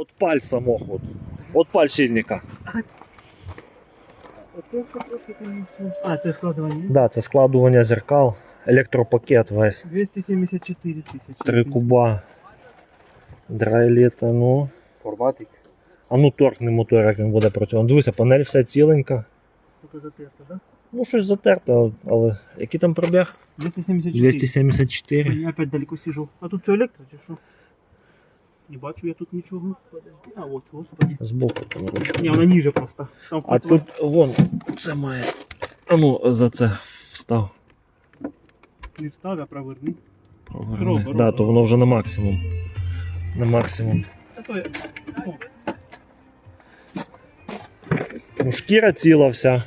Отпаль самоход. Отпаль сильника. А, це складування. Да, це складування зеркал, електропакет весь. 274 тисячі. 3 куба. Драйліта, ну. Форматик. А ну торкни мотор, як він буде працювати. Дивися, панель вся ціленька. Тільки затерто, да? Ну, щось затерте, але- але який там пробіг? 274. 274. Я опять далеко сижу. А тут все електро чи що? Не бачу я тут нічого. Подожди. А от, господи. Збоку там ручка. Ні, вона ніже просто. Там А тут вон, це має. А ну за це встав. не встав, а проверни. Поверни. Робо, Да, то воно вже на максимум. На максимум. А то я... Ну, шкіра ціла вся.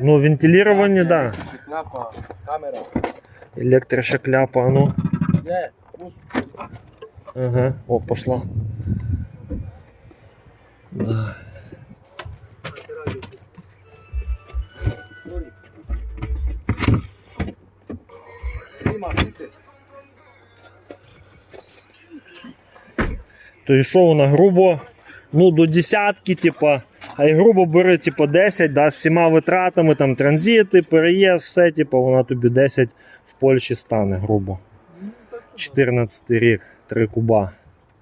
Ну, вентилювання, да. Кляпа, камера. Електрошакляпа, а ну. Не, пусть. Ага, о, пошла. Да. Кліма, фільтр. То і що вона грубо, ну до десятки, типа, а й грубо бери, типа, 10, да, з всіма витратами, там транзити, переїзд, все, типа, вона тобі 10 в Польщі стане, грубо. 14 рік, 3 куба.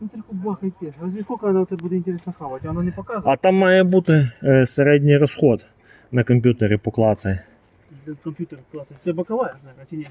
Ну, три куба капець. А скільки вона це буде інтересно хавати? Вона не показує? А там має бути е, середній розход на комп'ютері поклацай. Комп'ютер класний. Це бокова, наверное, чи ні?